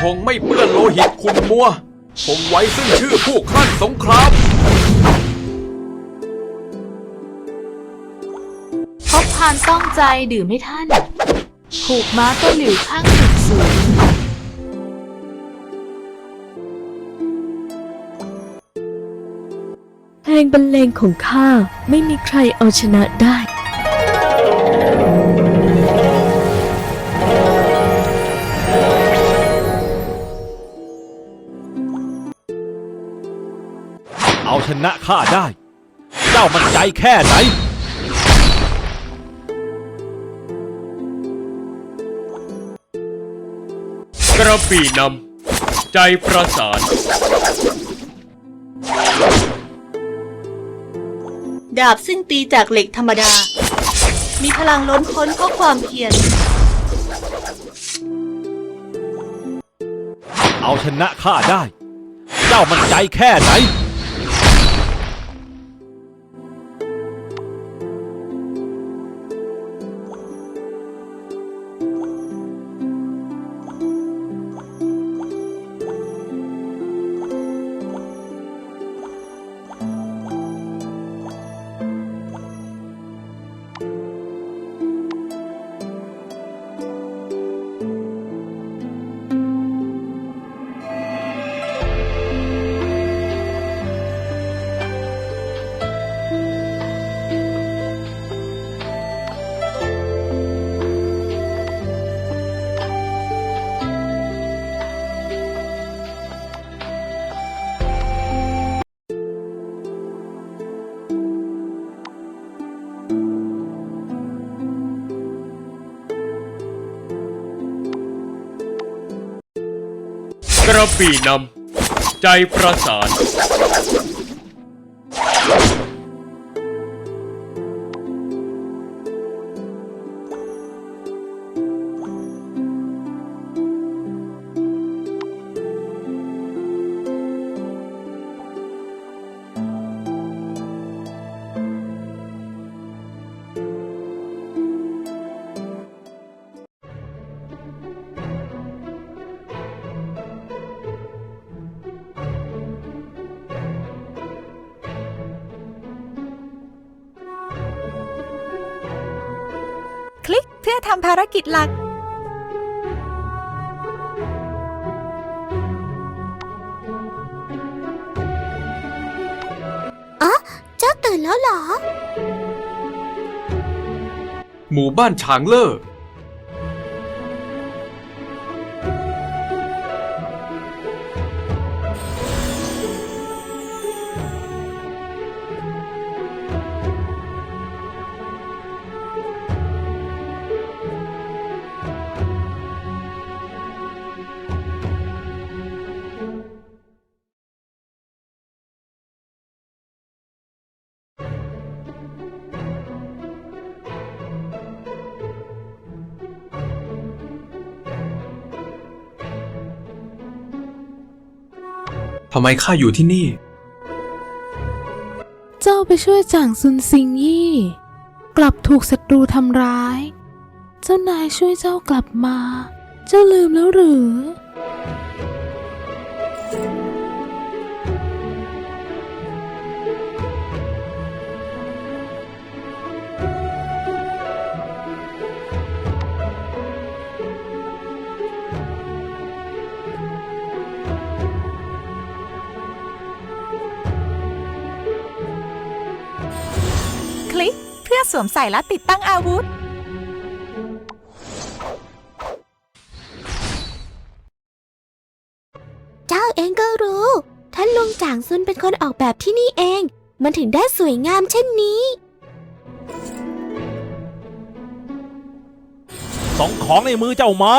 ธงไม่เปื้อนโลหิตคุณมัว คงไว้ซึ่งชื่อผู้คลั่นสงคราม พบพานต้องใจดื่มให้ท่าน ผูกม้าต้นหลิวข้างสุดสูงเพลงบรรเลงของข้าไม่มีใครเอาชนะได้ ชนะข้าได้ เจ้ามันใจแค่ไหน กระบี่นำใจประสาน ดาบซึ่งตีจากเหล็กธรรมดา มีพลังล้นพ้นเพราะความเพียร เอาชนะข้าได้ เจ้ามันใจแค่ไหน ระบี่นำใจประสาน ทำภารกิจหลักเจ้าตื่นแล้วเหรอ หมู่บ้านช้างเล่อ ทำไมข้าอยู่ที่นี่ เจ้าไปช่วยจ่างซุนซิงยี่ กลับถูกศัตรูทำร้าย เจ้านายช่วยเจ้ากลับมา เจ้าลืมแล้วหรือ สวมใส่และติดตั้งอาวุธ เจ้าเองก็รู้ ท่านลุงจางซุนเป็นคนออกแบบที่นี่เอง มันถึงได้สวยงามเช่นนี้สองของในมือเจ้ามา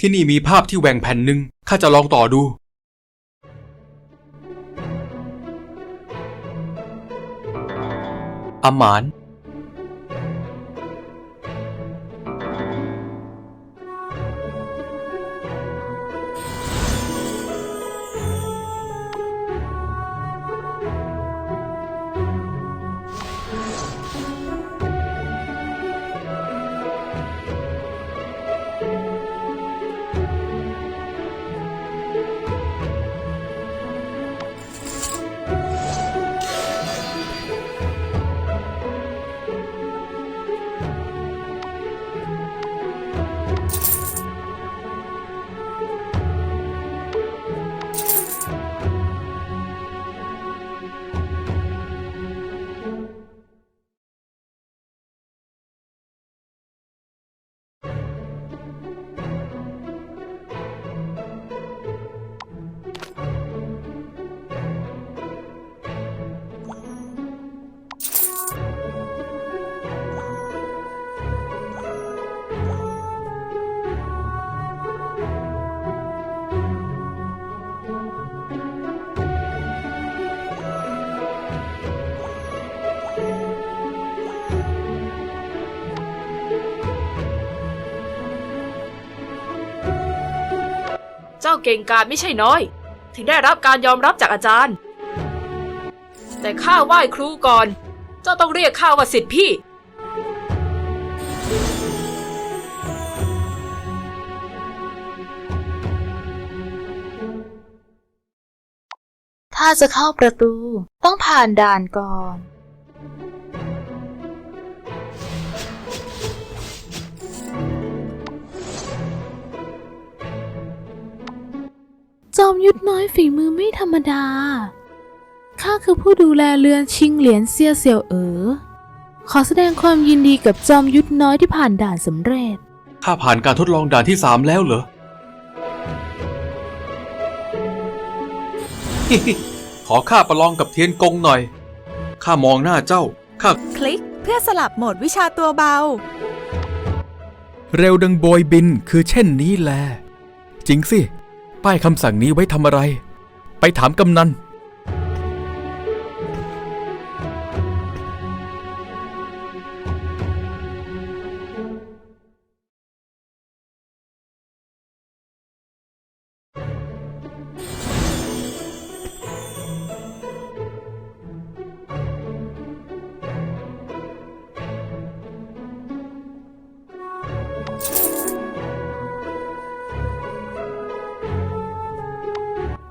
ที่นี่มีภาพที่แหว่งแผ่นหนึ่งข้าจะลองต่อดู อมาน เก่งกาจไม่ใช่น้อย ถึงได้รับการยอมรับจากอาจารย์ แต่ข้าไหว้ครูก่อน เจ้าต้องเรียกข้าว่าสิทธิพี่ ถ้าจะเข้าประตูต้องผ่านด่านก่อน จอมยุทธน้อยฝีมือไม่ธรรมดา ข้าคือผู้ดูแลเรือนชิงเหรียญเซียเซียวเอ๋อ ขอแสดงความยินดีกับจอมยุทธน้อยที่ผ่านด่านสำเร็จ ข้าผ่านการทดลองด่านที่สามแล้วเหรอ ขอข้าประลองกับเทียนกงหน่อย ข้ามองหน้าเจ้า ข้า คลิกเพื่อสลับโหมดวิชาตัวเบา เร็วดังโบยบินคือเช่นนี้แล จริงสิ ป้ายคำสั่งนี้ไว้ทำอะไร ไปถามกำนัน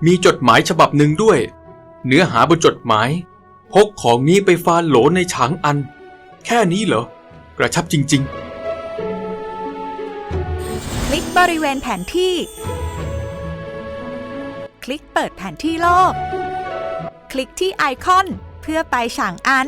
มีจดหมายฉบับหนึ่งด้วย เนื้อหาบนจดหมาย พกของนี้ไปฟานโหลในฉางอัน แค่นี้เหรอ กระชับจริง ๆ คลิกบริเวณแผนที่ คลิกเปิดแผนที่โลก คลิกที่ไอคอนเพื่อไปฉางอัน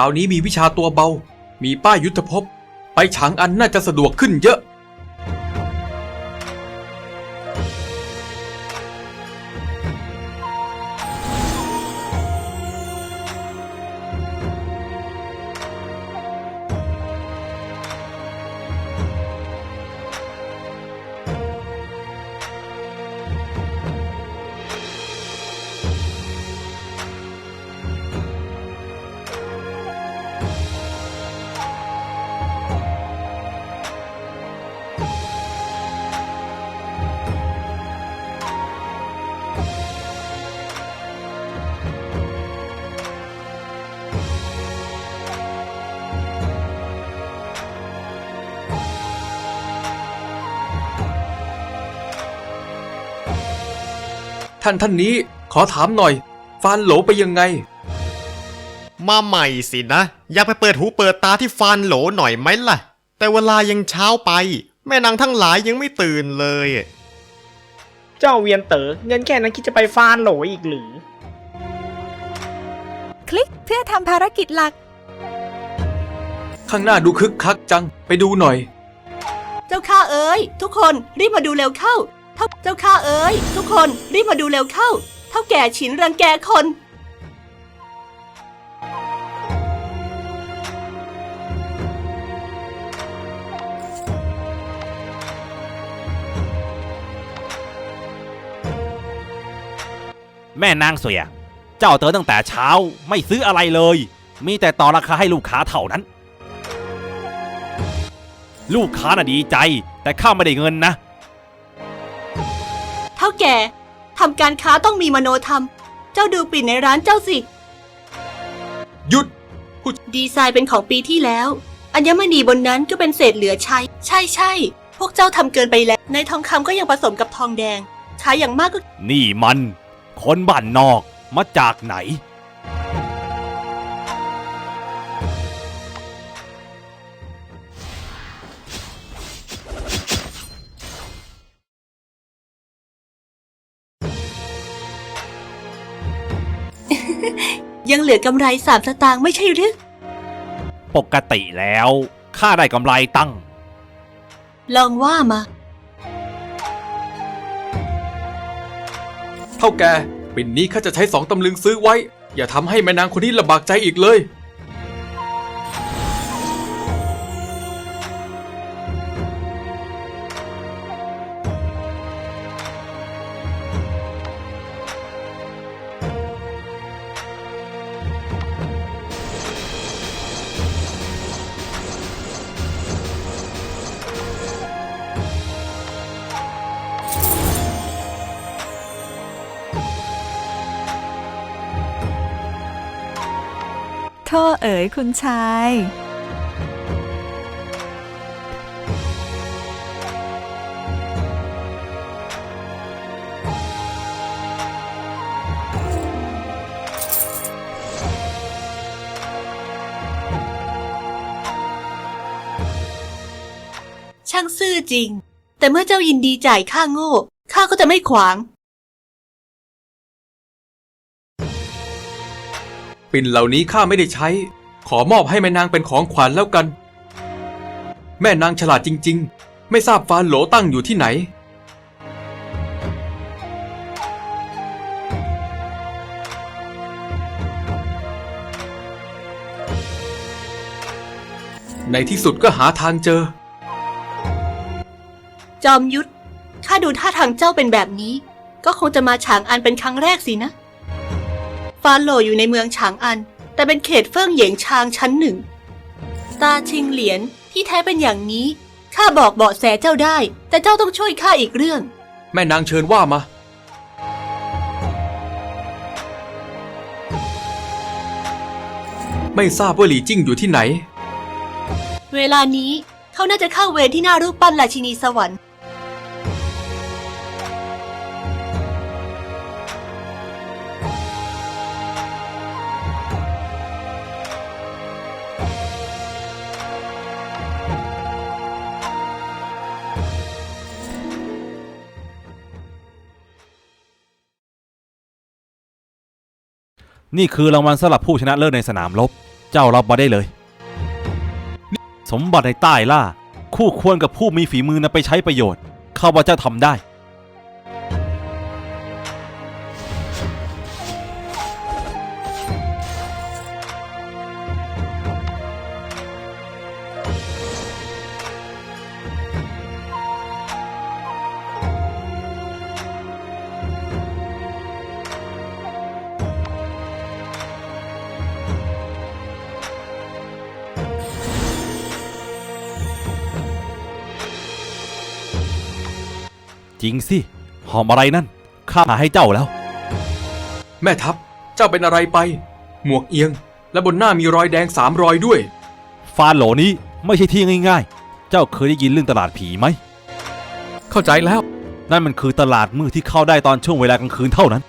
ราวนี้มีวิชาตัวเบา มีป้ายยุทธภพ ไปฉางอันน่าจะสะดวกขึ้นเยอะ ท่านท่านนี้ขอถามหน่อย ฟานโหลไปยังไง มาใหม่สินะ อยากไปเปิดหูเปิดตาที่ฟานโหลหน่อยไหมล่ะ แต่เวลายังเช้าไป แม่นางทั้งหลายยังไม่ตื่นเลย เจ้าเวียนเต๋อเงินแค่นั้นคิดจะไปฟานโหลอีกหรือ คลิกเพื่อทำภารกิจหลัก ข้างหน้าดูคึกคักจังไปดูหน่อย เจ้าข้าเอ๋ยทุกคนรีบมาดูเร็วเข้าเท่าเจ้าข้าเอ๋ยทุกคนรีบมาดูเร็วเข้า เท่าแก่ฉินรังแกคน แม่นางเสีย เจ้าเตือตั้งแต่เช้าไม่ซื้ออะไรเลย มีแต่ต่อราคาให้ลูกค้าเท่านั้น ลูกค้าน่ะดีใจ แต่ข้าไม่ได้เงินนะ แก่ทำการค้าต้องมีมโนธรรม เจ้าดูปิ่นในร้านเจ้าสิ หยุด ดีไซน์เป็นของปีที่แล้ว อัญมณีบนนั้นก็เป็นเศษเหลือใช้ ใช่ใช่พวกเจ้าทำเกินไปแล้ว ในทองคำก็ยังผสมกับทองแดงขายอย่างมากก็ นี่มัน คนบ้านนอกมาจากไหน ยังเหลือกำไรสามสตางค์ไม่ใช่หรือ ปกติแล้วข้าได้กำไรตั้ง ลองว่ามา เท่าแก ปิ่นนี้ข้าจะใช้สองตำลึงซื้อไว้ อย่าทำให้แม่นางคนนี้ลำบากใจอีกเลย โทษเอ๋ยคุณชาย ช่างซื่อจริง แต่เมื่อเจ้ายินดีจ่ายค่าโง่ ข้าก็จะไม่ขวาง ปิ่นเหล่านี้ข้าไม่ได้ใช้ ขอมอบให้แม่นางเป็นของขวัญแล้วกัน แม่นางฉลาดจริง ๆ ไม่ทราบฟานโหลตั้งอยู่ที่ไหน ในที่สุดก็หาทางเจอ จอมยุทธข้าดูท่าทางเจ้าเป็นแบบนี้ ก็คงจะมาฉางอันเป็นครั้งแรกสินะ ฟานโหลอยู่ในเมืองฉางอัน แต่เป็นเขตเฟิ่งเหยียงชางชั้นหนึ่ง ตาชิงเหรียญที่แท้เป็นอย่างนี้ ข้าบอกเบาะแสเจ้าได้ แต่เจ้าต้องช่วยข้าอีกเรื่อง แม่นางเชิญว่ามา ไม่ทราบว่าหลีจิ้งอยู่ที่ไหน เวลานี้เขาน่าจะเข้าเวรที่หน้ารูปปั้นราชินีสวรรค์ นี่คือรางวัลสำหรับผู้ชนะเลิศในสนามรบ เจ้ารับมาได้เลย สมบัติในใต้ล่า คู่ควรกับผู้มีฝีมือนำไปใช้ประโยชน์ ข้าพเจ้าทำได้ จริงสิ หอมอะไรนั่น ข้าหาให้เจ้าแล้ว แม่ทัพ เจ้าเป็นอะไรไป หมวกเอียง และบนหน้ามีรอยแดงสามรอยด้วย ฟานโหลนี้ไม่ใช่ที่ง่ายๆ เจ้าเคยได้ยินเรื่องตลาดผีไหม เข้าใจแล้ว นั่นมันคือตลาดมืดที่เข้าได้ตอนช่วงเวลากลางคืนเท่านั้น